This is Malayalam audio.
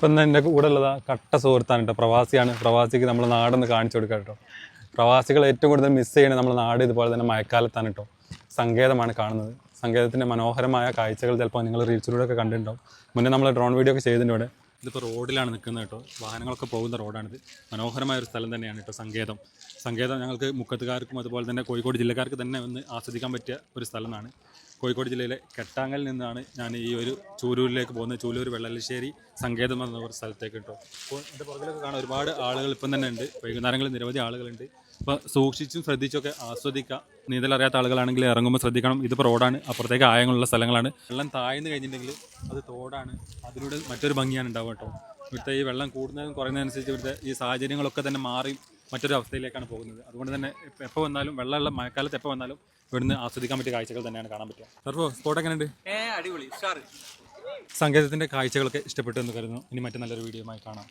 ഇപ്പം എന്റെ കൂടെ ഉള്ളതാ കട്ട സുഹൃത്താണ് കേട്ടോ. പ്രവാസിയാണ്. പ്രവാസിക്ക് നമ്മൾ നാടൊന്ന് കാണിച്ചു കൊടുക്കുക കേട്ടോ. പ്രവാസികൾ ഏറ്റവും കൂടുതൽ മിസ് ചെയ്യണത് നമ്മുടെ നാട് ഇതുപോലെ തന്നെ മഴക്കാലത്താണ് കേട്ടോ. സങ്കേതമാണ് കാണുന്നത്. സങ്കേതത്തിന്റെ മനോഹരമായ കാഴ്ചകൾ ചിലപ്പോൾ നിങ്ങൾ റീൽസിലൂടെ ഒക്കെ കണ്ടിട്ടുണ്ടാവും. മുന്നേ നമ്മൾ ഡ്രോൺ വീഡിയോ ഒക്കെ ചെയ്തിട്ടുണ്ട് ഇവിടെ. ഇതിപ്പോൾ റോഡിലാണ് നിൽക്കുന്നത് കേട്ടോ. വാഹനങ്ങളൊക്കെ പോകുന്ന റോഡാണിത്. മനോഹരമായ ഒരു സ്ഥലം തന്നെയാണ് കേട്ടോ സങ്കേതം. സങ്കേതം ഞങ്ങൾക്ക് മുക്കത്തുകാർക്കും അതുപോലെ തന്നെ കോഴിക്കോട് ജില്ലക്കാർക്ക് തന്നെ ഒന്ന് ആസ്വദിക്കാൻ പറ്റിയ ഒരു സ്ഥലമാണ്. കോഴിക്കോട് ജില്ലയിലെ കെട്ടാങ്ങൽ നിന്നാണ് ഞാൻ ഈ ഒരു ചൂരൂരിലേക്ക് പോകുന്നത്. ചൂലൂർ വെള്ളലശ്ശേരി സങ്കേതം എന്ന ഒരു സ്ഥലത്തേക്ക് കേട്ടോ. അപ്പോൾ എന്റെ പുറകിലൊക്കെ കാണാൻ ഒരുപാട് ആളുകൾ ഇപ്പം തന്നെ ഉണ്ട്. വൈകുന്നേരങ്ങളിൽ നിരവധി ആളുകളുണ്ട്. അപ്പോൾ സൂക്ഷിച്ചും ശ്രദ്ധിച്ചൊക്കെ ആസ്വദിക്കുക. നീന്തൽ അറിയാത്ത ആളുകളാണെങ്കിൽ ഇറങ്ങുമ്പോൾ ശ്രദ്ധിക്കണം. ഇതിപ്പോൾ റോഡാണ്. അപ്പുറത്തേക്ക് ആയങ്ങളുള്ള സ്ഥലങ്ങളാണ്. വെള്ളം താഴ്ന്നു കഴിഞ്ഞിട്ടുണ്ടെങ്കിൽ അത് തോടാണ്. അതിലൂടെ മറ്റൊരു ഭംഗിയാണ് ഉണ്ടാവുക കേട്ടോ. ഇവിടുത്തെ ഈ വെള്ളം കൂടുന്നതും കുറയുന്നതനുസരിച്ച് ഇവിടുത്തെ ഈ സാഹചര്യങ്ങളൊക്കെ തന്നെ മാറി മറ്റൊരു അവസ്ഥയിലേക്കാണ് പോകുന്നത്. അതുകൊണ്ട് തന്നെ എപ്പോൾ വന്നാലും വെള്ളമുള്ള മഴക്കാലത്ത് എപ്പോൾ വന്നാലും ഇവിടുന്ന് ആസ്വദിക്കാൻ പറ്റിയ കാഴ്ചകൾ തന്നെയാണ് കാണാൻ പറ്റുക. സർഫോ സ്പോട്ട് എങ്ങനെയുണ്ട്? ഏ അടിപൊളി. കാഴ്ചകളൊക്കെ ഇഷ്ടപ്പെട്ടു എന്ന് കരുതുന്നു. ഇനി മറ്റു നല്ലൊരു വീഡിയോ കാണാം.